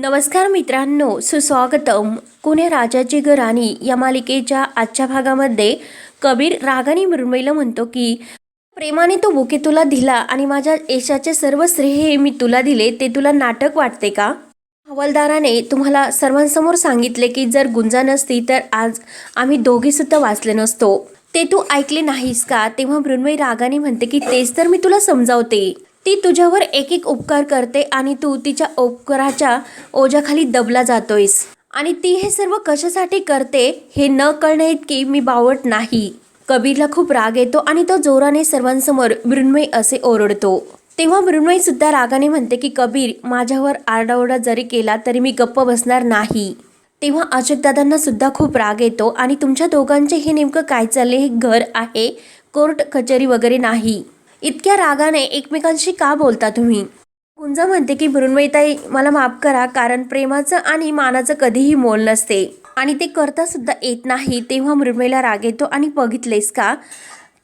नमस्कार मित्रांनो सुस्वागतम. कुण्या राजाची गराणी या मालिकेच्या आजच्या भागामध्ये कबीर रागाने मृण्मयीला म्हणतो की प्रेमाने तो बुके तुला दिला आणि माझ्या यशाचे सर्व श्रेय हे मी तुला दिले ते तुला नाटक वाटते का? हवालदाराने तुम्हाला सर्वांसमोर सांगितले की जर गुंजा नसती तर आज आम्ही दोघीसुद्धा वाचले नसतो. ते तू ऐकले नाहीस का? तेव्हा मृण्मयी रागाने म्हणते की तेच तर मी तुला समजावते. ती तुझ्यावर एक एक उपकार करते आणि तू तिच्या उपकाराच्या ओझ्याखाली दबला जातोयस. आणि ती हे सर्व कशासाठी करते हे न कळणे इतकी मी बावट नाही. कबीरला खूप राग येतो आणि तो जोराने सर्वांसमोर मृण्मयी असे ओरडतो. तेव्हा मृण्मयी सुद्धा रागाने म्हणते की कबीर माझ्यावर आरडाओरडा जरी केला तरी मी गप्प बसणार नाही. तेव्हा अशोकदादांना सुद्धा खूप राग येतो आणि तुमच्या दोघांचे हे नेमकं काय चालले हे घर आहे? कोर्ट कचेरी वगैरे नाही. इतक्या रागाने एकमेकांशी का बोलता तुम्ही? गुंजा म्हणते की मृण्मयीताई मला माफ करा कारण प्रेमाचं आणि मानाचं कधीही मोल नसते. आणि ते करता सुद्धा येत नाही तेव्हा मृण्मयीला राग येतो आणि बघितलेस का?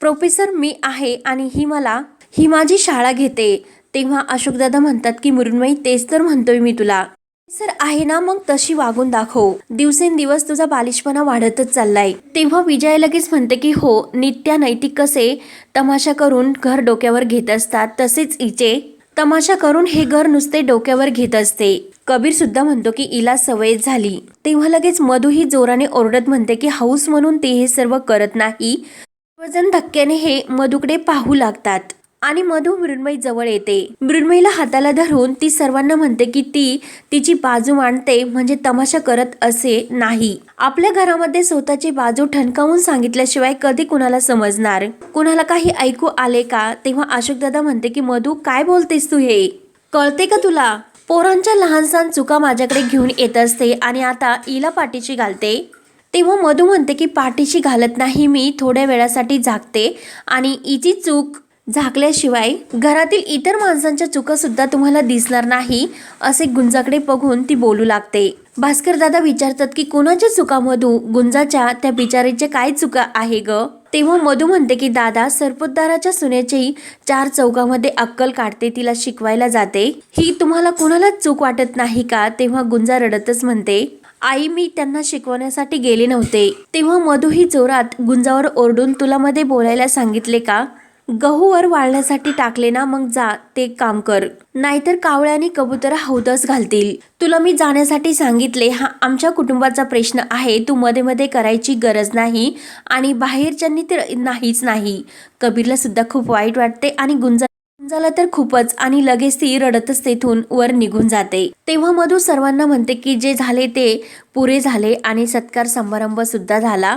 प्रोफेसर मी आहे आणि ही मला ही माझी शाळा घेते. तेव्हा अशोकदादा म्हणतात की मृण्मयी तेच तर म्हणतोय मी तुला. सर आहे ना मग? तशी वागून दाखव. दिवसेंदिवस तुझा बालिशपणा वाढतच चाललाय. तेव्हा विजय लगेच म्हणते की हो नित्या नैतिक कसे तमाशा करून घर डोक्यावर घेत असतात तसेच इचे तमाशा करून हे घर नुसते डोक्यावर घेत असते. कबीर सुद्धा म्हणतो की इला सवय झाली. तेव्हा लगेच मधू ही जोराने ओरडत म्हणते की हाऊस म्हणून ते हे सर्व करत नाही. सर्वजण धक्क्याने हे मधूकडे पाहू लागतात. आणि मधू मृण्मयी जवळ येते. मृण्मयीला हाताला धरून ती सर्वांना म्हणते की ती तिची बाजू मांडते म्हणजे तमाशा करत असे नाही. आपल्या घरामध्ये स्वतःची बाजू ठणकावून सांगितल्याशिवाय कधी कुणाला समजणार? कुणाला काही ऐकू आले का? तेव्हा अशोकदादा म्हणते की मधू काय बोलतेस तू हे? कळते का तुला? पोरांच्या लहानसहान चुका माझ्याकडे घेऊन येत असते आणि आता इला पाठीशी घालते. तेव्हा मधू म्हणते की पाठीशी घालत नाही मी थोड्या वेळासाठी झाकते आणि इची चूक झाकल्याशिवाय घरातील इतर माणसांच्या चुका सुद्धा तुम्हाला दिसणार नाही असे गुंजाकडे बघून ती बोलू लागते. भास्कर दादा विचारतात की कोणाच्या चुका मधू? गुंजाच्या त्या बिचारीच्या काय चुका आहे ग? तेव्हा मधू म्हणते की दादा सरपोतदाराच्या सुनेची चार चौकामध्ये अक्कल काढते तिला शिकवायला जाते. ही तुम्हाला कोणालाच चूक वाटत नाही का? तेव्हा गुंजा रडतच म्हणते आई मी त्यांना शिकवण्यासाठी गेले नव्हते. तेव्हा मधू ही जोरात गुंजावर ओरडून तुला मध्ये बोलायला सांगितले का? गहूवर वाळण्यासाठी टाकले ना मग जा ते काम कर. नाहीतर कावळ्याने कबुतर हौदस घालतील. तुला मी जाण्यासाठी सांगितले हा आमच्या कुटुंबाचा प्रश्न आहे तू मध्ये मध्ये करायची गरज नाही आणि बाहेरच्यांनी तर नाहीच नाही. कबीरला सुद्धा खूप वाईट वाटते आणि गुंजा गुंजाला तर खूपच आणि लगेच ती रडतच तेथून वर निघून जाते. तेव्हा मधू सर्वांना म्हणते की जे झाले ते पुरे झाले आणि सत्कार समारंभ सुद्धा झाला.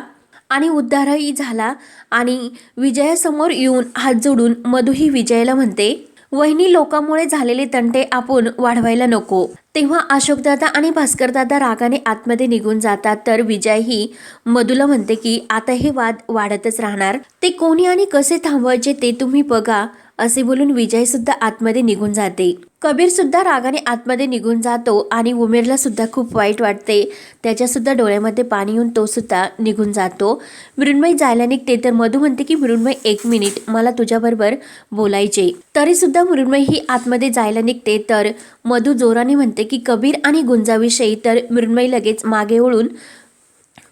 आणि उद्धारही झाला. आणि विजयासमोर येऊन हात जोडून मधुही विजयाला म्हणते वहिनी लोकांमुळे झालेले तंटे आपण वाढवायला नको. तेव्हा अशोकदादा आणि भास्करदादा रागाने आतमध्ये निघून जातात तर विजय ही मधुला म्हणते की आता हे वाद वाढतच राहणार. ते कोणी आणि कसे थांबवायचे ते तुम्ही बघा. असे बोलून विजय सुद्धा आतमध्ये निघून जाते. कबीर सुद्धा रागाने आतमध्ये निघून जातो आणि उमेरला सुद्धा खूप वाईट वाटते. त्याच्या सुद्धा डोळ्यामध्ये पाणी येऊन तो सुद्धा निघून जातो. मृण्मय जायला निघते तर मधू म्हणते की मृण्मय एक मिनिट. मला तुझ्याबरोबर बोलायचे. तरी सुद्धा ही आतमध्ये जायला निघते तर मधू जोराने म्हणते की कबीर आणि गुंजाविषयी. तर मृण्मय लगेच मागे वळून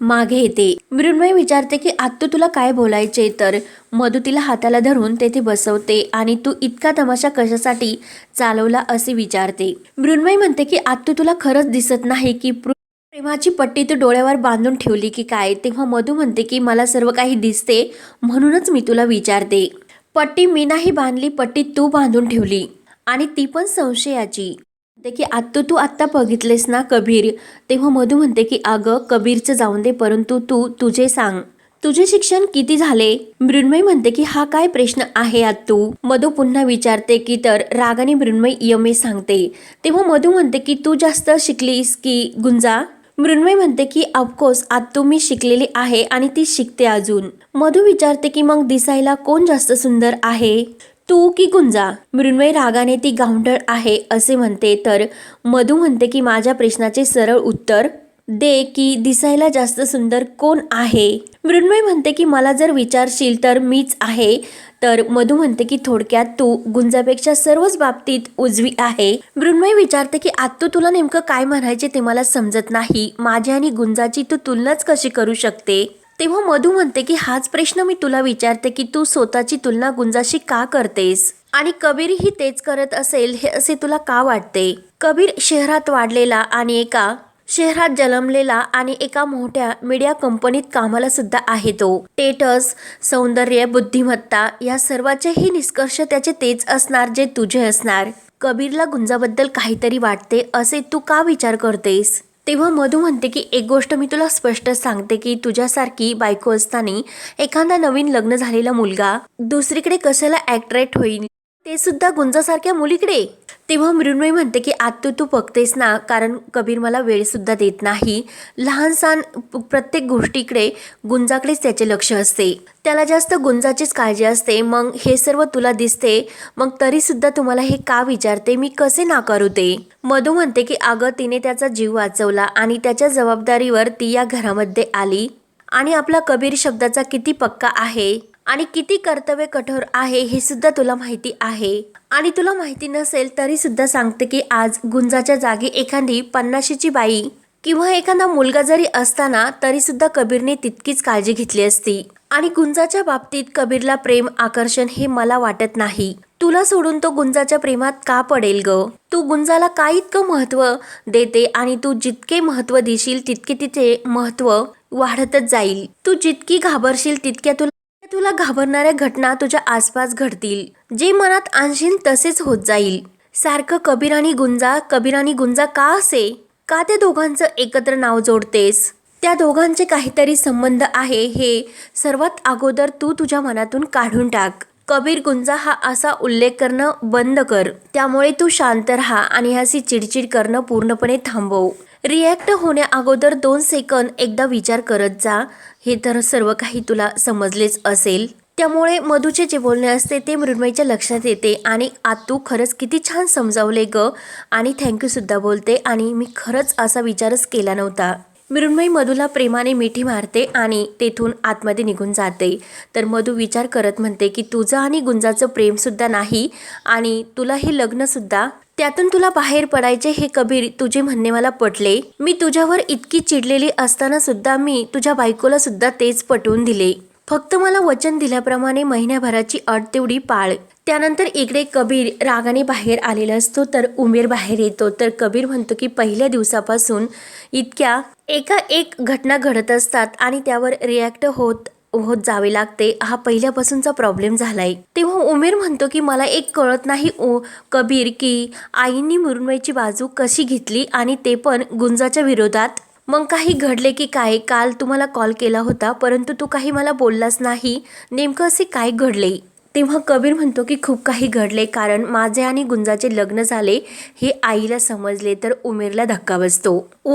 मागे येते. मृण्मयी विचारते की आत्तू तुला काय बोलायचे? तर मधू तिला हाताला धरून तेथे बसवते आणि तू इतका तमाशा कशासाठी चालवला असे विचारते. मृण्मयी म्हणते की आत्तू तुला खरंच दिसत नाही की प्र- प्रेमाची पट्टी तू डोळ्यावर बांधून ठेवली की काय? तेव्हा मधू म्हणते की मला सर्व काही दिसते म्हणूनच मी तुला विचारते. पट्टी मी नाही बांधली पट्टी तू बांधून ठेवली. आणि ती पण संशयाची. म्हणते की आत्ता तू आत्ता बघितलेस ना कबीर? तेव्हा मधू म्हणते की अगं कबीरचं जाऊन दे परंतु तू तुझे सांग. तुझे शिक्षण किती झाले? मृण्मयी म्हणते की हा काय प्रश्न आहे आत्तू? मधू पुन्हा विचारते की तर रागाने मृण्मयी यमे सांगते. तेव्हा मधू म्हणते की तू जास्त शिकलीस की गुंजा? मृण्मय म्हणते की ऑफकोर्स आत्तू मी शिकलेली आहे आणि ती शिकते अजून. मधू विचारते की मग दिसायला कोण जास्त सुंदर आहे? तू की गुंजा मृण्मय रागाने ती गावंढळ आहे असे म्हणते तर मधू म्हणते की माझ्या प्रश्नाचे सरळ उत्तर दे की दिसायला जास्त सुंदर कोण आहे? मृण्मय म्हणते की मला जर विचारशील तर मीच आहे तर मधू म्हणते की थोडक्यात तू गुंजापेक्षा सर्वच बाबतीत उजवी आहे. मृण्मय विचारते की आत्तू तुला नेमकं काय म्हणायचे ते मला समजत नाही माझ्या आणि गुंजाची तू तुलनाच कशी करू शकते? तेव्हा मधू म्हणते की हाच प्रश्न मी तुला विचारते की तू स्वतःची तुलना गुंजाशी का करतेस? आणि कबीरही तेच करत असेल हे असे तुला का वाटते? कबीर शहरात वाढलेला आणि एका शहरात जन्मलेला आणि एका मोठ्या मीडिया कंपनीत कामाला सुद्धा आहे तो. टेटस सौंदर्य बुद्धिमत्ता या सर्वाचेही निष्कर्ष त्याचे तेच असणार जे तुझे असणार. कबीरला गुंजाबद्दल काहीतरी वाटते असे तू का विचार करतेस? तेव्हा मधू म्हणते की एक गोष्ट मी तुला स्पष्ट सांगते की तुझ्यासारखी बायको असताना एखादा नवीन लग्न झालेला मुलगा दुसरीकडे कशाला ॲट्रॅक्ट होईल? ते सुद्धा गुंजासारख्या मुलीकडे. तेव्हा मृण्मयी म्हणते की आत्तू तू बघतेस ना कारण कबीर मला वेळसुद्धा देत नाही. लहानसान प्रत्येक गोष्टीकडे गुंजाकडेच त्याचे लक्ष असते. त्याला जास्त गुंजाचीच काळजी असते. मग हे सर्व तुला दिसते. मग तरीसुद्धा तुम्हाला हे का विचारते? मी कसे नाकारू ते? मधू म्हणते की अगं तिने त्याचा जीव वाचवला आणि त्याच्या जबाबदारीवर ती या घरामध्ये आली आणि आपला कबीर शब्दाचा किती पक्का आहे? आणि किती कर्तव्य कठोर आहे हे सुद्धा तुला माहिती आहे. आणि तुला माहिती नसेल तरी सुद्धा सांगते की आज गुंजाच्या जागी एखादी पन्नाशीची बाई किंवा एखादा मुलगा जरी असताना तरी सुद्धा कबीरने तितकीच काळजी घेतली असती. आणि गुंजाच्या बाबतीत कबीरला प्रेम आकर्षण हे मला वाटत नाही. तुला सोडून तो गुंजाच्या प्रेमात का पडेल ग? तू गुंजाला का इतकं महत्त्व देते आणि तू जितके महत्त्व देशील तितके तिचे महत्त्व वाढतच जाईल. तू जितकी घाबरशील तितक्या तुला तुला घाबरणाऱ्या घटना तुझ्या आसपास घडतील. जे मनात आणशील तसेच होत जाईल. सारखं कबीर आणि गुंजा कबीर आणि गुंजा का असे? का त्या दोघांचं एकत्र नाव जोडतेस? त्या दोघांचे काहीतरी संबंध आहे हे सर्वात अगोदर तू तुझ्या मनातून काढून टाक. कबीर गुंजा हा असा उल्लेख करणं बंद कर. त्यामुळे तू शांत राहा आणि अशी चिडचिड करणं पूर्णपणे थांबव. रिॲक्ट होण्या अगोदर दोन सेकंद एकदा विचार करत जा. हे तर सर्व काही तुला समजलेच असेल. त्यामुळे मधूचे जे बोलणे असते ते मृण्मयच्या लक्षात येते आणि आतू खरंच किती छान समजावले ग. आणि थँक्यूसुद्धा बोलते आणि मी खरंच असा विचारच केला नव्हता. मृण्मयी मधूला प्रेमाने मिठी मारते आणि तेथून आतमध्ये निघून जाते. तर मधू विचार करत म्हणते की तुझं आणि गुंजाचं प्रेमसुद्धा नाही आणि तुला हे लग्नसुद्धा त्यातून तुला बाहेर पडायचे हे कबीर तुझे म्हणणे मला पटले. मी तुझ्यावर इतकी चिडलेली असताना सुद्धा मी तुझ्या बायकोला सुद्धा तेच पटवून दिले. फक्त मला वचन दिल्याप्रमाणे महिन्याभराची अट तेवढी पाळ. त्यानंतर इकडे कबीर रागाने बाहेर आलेला असतो तर उमेर बाहेर येतो. तर कबीर म्हणतो की पहिल्या दिवसापासून इतक्या एका एक घटना घडत असतात आणि त्यावर रिॲक्ट होत होत जावे लागते. हा पहिल्यापासूनचा प्रॉब्लेम झालाय. तेव्हा उमेर म्हणतो की मला एक कळत नाही ओ कबीर की आईंनी मुरुणबाईची बाजू कशी घेतली आणि ते पण गुंजाच्या विरोधात. मग काही घडले की काय? काल तुम्हाला कॉल केला होता परंतु तू काही मला बोललास नाही. नेमकं असे काय घडले? तेव्हा कबीर म्हणतो की खूप काही घडले कारण माझे आणि गुंजाचे लग्न झाले हे आईला समजले तर उमेरला धक्का बसतो. उ-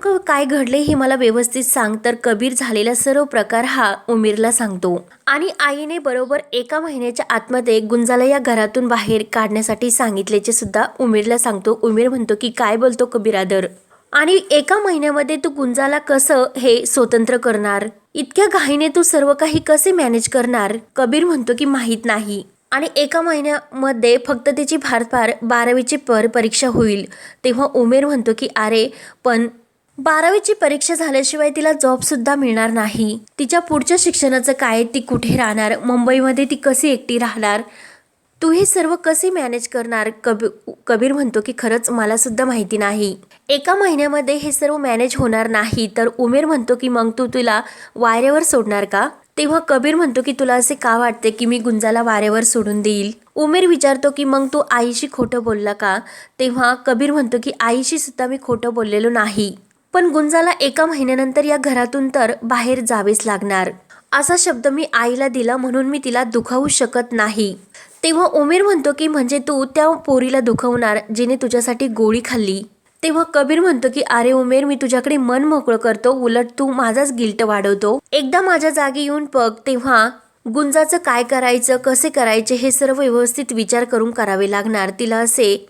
नेमकं काय घडले हे मला व्यवस्थित सांग. तर कबीर झालेला सर्व प्रकार हा उमेरला सांगतो. आणि आईने बरोबर एका महिन्याच्या आतमध्ये गुंजाला या घरातून बाहेर काढण्यासाठी सांगितल्याचे सुद्धा उमेरला सांगतो. उमेर म्हणतो की काय बोलतो कबीरादर आणि एका महिन्यामध्ये तू गुंजाला कसं हे स्वतंत्र करणार? इतक्या घाईने तू सर्व काही कसे मॅनेज करणार? कबीर म्हणतो की माहीत नाही. आणि एका महिन्यामध्ये फक्त त्याची फार फार बारावीची पर परीक्षा होईल. तेव्हा उमेर म्हणतो की अरे पण बारावीची परीक्षा झाल्याशिवाय तिला जॉबसुद्धा मिळणार नाही. तिच्या पुढच्या शिक्षणाचं काय ती कुठे राहणार? मुंबईमध्ये ती कशी एकटी राहणार? तू हे सर्व कसे मॅनेज करणार? कबी कबीर म्हणतो की खरंच मला सुद्धा माहिती नाही. एका महिन्यामध्ये हे सर्व मॅनेज होणार नाही. तर उमेर म्हणतो की मग तू तुला वाऱ्यावर सोडणार का? तेव्हा कबीर म्हणतो की तुला असे का वाटते की मी गुंजाला वाऱ्यावर सोडून देईल? उमेर विचारतो की मग तू आईशी खोटं बोलला का? तेव्हा कबीर म्हणतो की आईशी सुद्धा मी खोटं बोललेलो नाही. पण गुंजाला एका महिन्यानंतर या घरातून तर बाहेर जावेच लागणार. असा शब्द मी आईला दिला म्हणून मी तिला दुखावू शकत नाही. तेव्हा उमेर म्हणतो की म्हणजे तू त्या पोरीला दुखवणार जिने तुझ्यासाठी गोळी खाल्ली. तेव्हा कबीर म्हणतो की अरे उमेर मी तुझ्याकडे मन मोकळं करतो उलट तू माझाच गिल्ट वाढवतो. एकदा माझ्या जागी येऊन बघ तेव्हा गुंजाचं काय करायचं कसे करायचे हे सर्व व्यवस्थित विचार करून करावे लागणार. तिला असे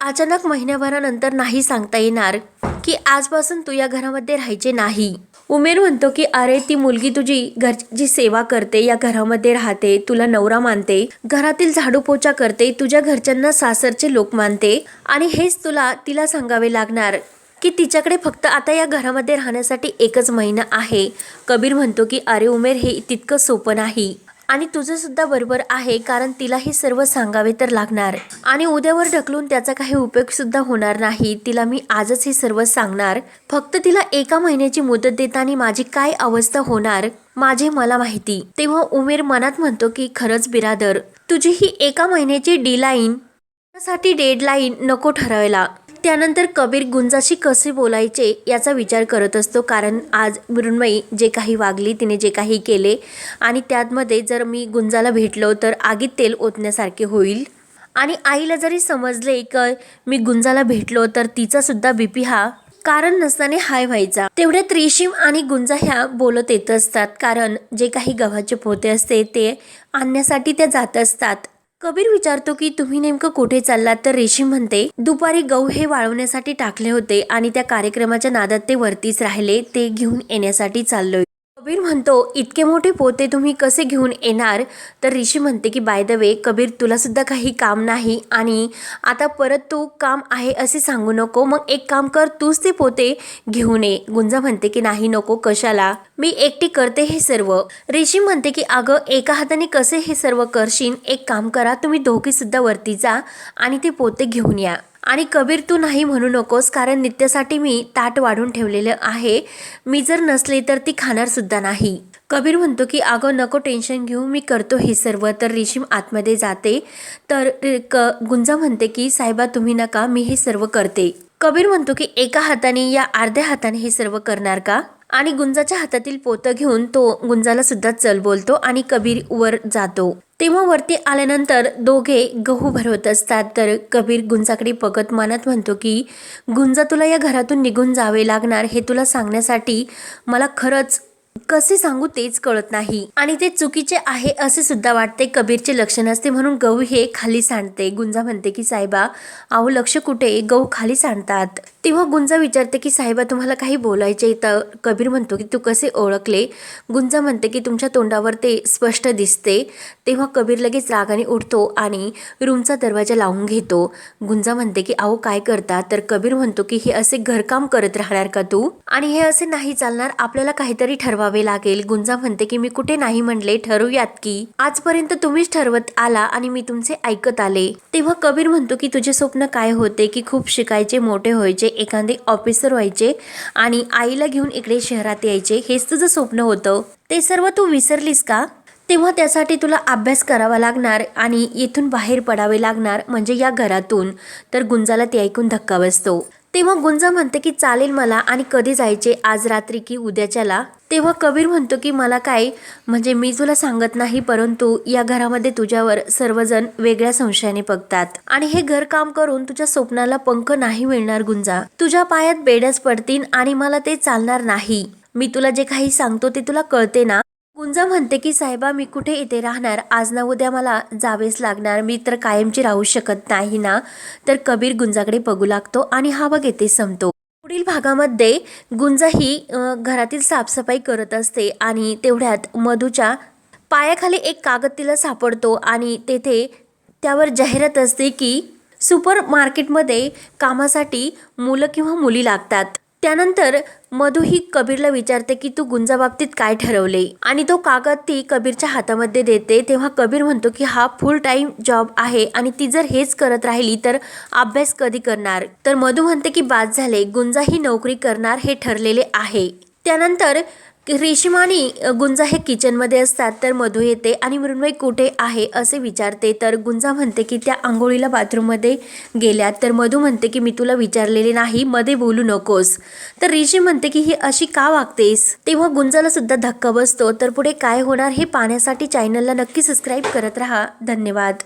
अचानक महिन्याभरानंतर नाही सांगता येणार. की आजपासून तू या घरामध्ये राहायचे नाही. उमेर म्हणतो की अरे ती मुलगी तुझी घरची सेवा करते या घरामध्ये राहते तुला नवरा मानते घरातील झाडू पोचा करते तुझ्या घरच्यांना सासरचे लोक मानते आणि हेच तुला तिला सांगावे लागणार की तिच्याकडे फक्त आता या घरामध्ये राहण्यासाठी एकच महिना आहे. कबीर म्हणतो की अरे उमेर हे तितकं सोपं नाही. आणि तुझं सुद्धा बरोबर आहे कारण तिला हे सर्व सांगावे तर लागणार. आणि उद्यावर ढकलून त्याचा काही उपयोग सुद्धा होणार नाही तिला मी आजच हे सर्व सांगणार. फक्त तिला एका महिन्याची मुदत देताना माझी काय अवस्था होणार माझे मला माहिती. तेव्हा उमेर मनात म्हणतो की खरंच बिरादर तुझी ही एका महिन्याची डी लाईन साठी डेडलाईन नको ठरवायला. त्यानंतर कबीर गुंजाशी कसे बोलायचे याचा विचार करत असतो. कारण आज मृण्मयी जे काही वागली तिने जे काही केले आणि त्यातमध्ये जर मी गुंजाला भेटलो तर आगीत तेल ओतण्यासारखे होईल. आणि आईला जरी समजले की मी गुंजाला भेटलो तर तिचासुद्धा बी पी हा कारण नसताना हाय व्हायचा. तेवढ्यात रेशीम आणि गुंजा ह्या बोलत येत असतात. कारण जे काही गव्हाचे पोते असते ते आणण्यासाठी त्या जात असतात. कबीर विचारतो की तुम्ही नेमकं कुठे चाललात? तर रेशीम म्हणते दुपारी गहू हे वाळवण्यासाठी टाकले होते आणि त्या कार्यक्रमाच्या नादात ते वरतीच राहिले ते घेऊन येण्यासाठी चाललोय. कबीर म्हणतो इतके मोठे पोते तुम्ही कसे घेऊन येणार? तर ऋषी म्हणते की बाय द वे कबीर तुलासुद्धा काही काम नाही आणि आता परत तू काम आहे असे सांगू नको. मग एक काम कर तूच ते पोते घेऊन ये. गुंजा म्हणते की नाही नको कशाला? मी एकटी करते हे सर्व. ऋषी म्हणते की अगं एका हाताने कसे हे सर्व करशील? एक काम करा तुम्ही धोकेसुद्धा वरती जा आणि ते पोते घेऊन या. आणि कबीर तू नाही म्हणू नकोस कारण नित्यासाठी मी ताट वाढून ठेवलेलं आहे. मी जर नसले तर ती खाणार सुद्धा नाही. कबीर म्हणतो की अगं नको टेन्शन घेऊ मी करतो हे सर्व. तर रेशीम आतमध्ये जाते. तर क गुंजा म्हणते की साहेबा तुम्ही नका मी हे सर्व करते. कबीर म्हणतो की एका हाताने या अर्ध्या हाताने हे सर्व करणार का? आणि गुंजाच्या हातातील पोतं घेऊन तो गुंजाला सुद्धा चल बोलतो आणि कबीर वर जातो. तेव्हा वरती आल्यानंतर दोघे गहू भरवत असतात. तर कबीर गुंजाकडे बघत मनात म्हणतो की गुंजा तुला या घरातून निघून जावे लागणार हे तुला सांगण्यासाठी मला खरंच कसे सांगू तेच कळत नाही. आणि ते चुकीचे आहे असे सुद्धा वाटते. कबीरचे लक्ष नसते म्हणून गहू हे खाली सांडते. गुंजा म्हणते की साहेबा अहो लक्ष कुठे? गहू खाली सांडतात. तेव्हा गुंजा विचारते की साहेबा तुम्हाला काही बोलायचे तर कबीर म्हणतो की तू कसे ओळखले? गुंजा म्हणते की तुमच्या तोंडावर ते स्पष्ट दिसते. तेव्हा कबीर लगेच रागाने उठतो आणि रूमचा दरवाजा लावून घेतो. गुंजा म्हणते की अहो काय करता? तर कबीर म्हणतो की हे असे घरकाम करत राहणार का तू? आणि हे असे नाही चालणार आपल्याला काहीतरी ठरवावे लागेल. गुंजा म्हणते की मी कुठे नाही म्हणले ठरवूयात की. आजपर्यंत तुम्हीच ठरवत आला आणि मी तुमचे ऐकत आले. तेव्हा कबीर म्हणतो की तुझे स्वप्न काय होते? की खूप शिकायचे मोठे व्हायचे एखादे ऑफिसर व्हायचे आणि आईला घेऊन इकडे शहरात यायचे. हेच तुझं स्वप्न होतं. ते सर्व तू विसरलीस का? तेव्हा त्यासाठी तुला अभ्यास करावा लागणार आणि येथून बाहेर पडावे लागणार म्हणजे या घरातून. तर गुंजाला ते ऐकून धक्का बसतो. तेव्हा गुंजा म्हणते की चालेल मला आणि कधी जायचे? आज रात्री की उद्याच्याला? तेव्हा कबीर म्हणतो की मला काय? म्हणजे मी तुला सांगत नाही परंतु या घरामध्ये तुझ्यावर सर्वजण वेगळ्या संशयाने बघतात. आणि हे घर काम करून तुझ्या स्वप्नाला पंख नाही मिळणार गुंजा. तुझ्या पायात बेडच पडतील आणि मला ते चालणार नाही. मी तुला जे काही सांगतो ते तुला कळते ना? गुंजा म्हणते की साहेबा मी कुठे इथे राहणार? आज ना उद्या मला जावेच लागणार. मी तर कायमची राहू शकत नाही ना. तर कबीर गुंजाकडे बघू लागतो आणि हा बघ येथे संपतो पुढील भागामध्ये गुंजा ही घरातील साफसफाई करत असते आणि तेवढ्यात मधूच्या पायाखाली एक कागद तिला सापडतो आणि तेथे त्यावर जाहिरात असते की सुपर मार्केटमध्ये कामासाठी मुलं किंवा मुली लागतात. त्यानंतर मधू ही कबीरला विचारते की तू गुंजा बाबतीत काय ठरवले? आणि तो कागद ती कबीरच्या हातामध्ये देते. तेव्हा कबीर म्हणतो की हा फुल टाईम जॉब आहे आणि ती जर हेच करत राहिली तर अभ्यास कधी करणार? तर मधू म्हणते की बाद झाले. गुंजा ही नोकरी करणार हे ठरलेले आहे. त्यानंतर रेशीम आणि गुंजा हे किचनमध्ये असतात तर मधू येते आणि मृण्मय कुठे आहे असे विचारते. तर गुंजा म्हणते की त्या आंघोळीला बाथरूममध्ये गेल्यात. तर मधू म्हणते की मी तुला विचारलेले नाही मध्ये बोलू नकोस. तर रेशीम म्हणते की ही अशी का वागतेस? तेव्हा गुंजाला सुद्धा धक्का बसतो. तर पुढे काय होणार हे पाहण्यासाठी चॅनलला नक्की सबस्क्राईब करत राहा. धन्यवाद.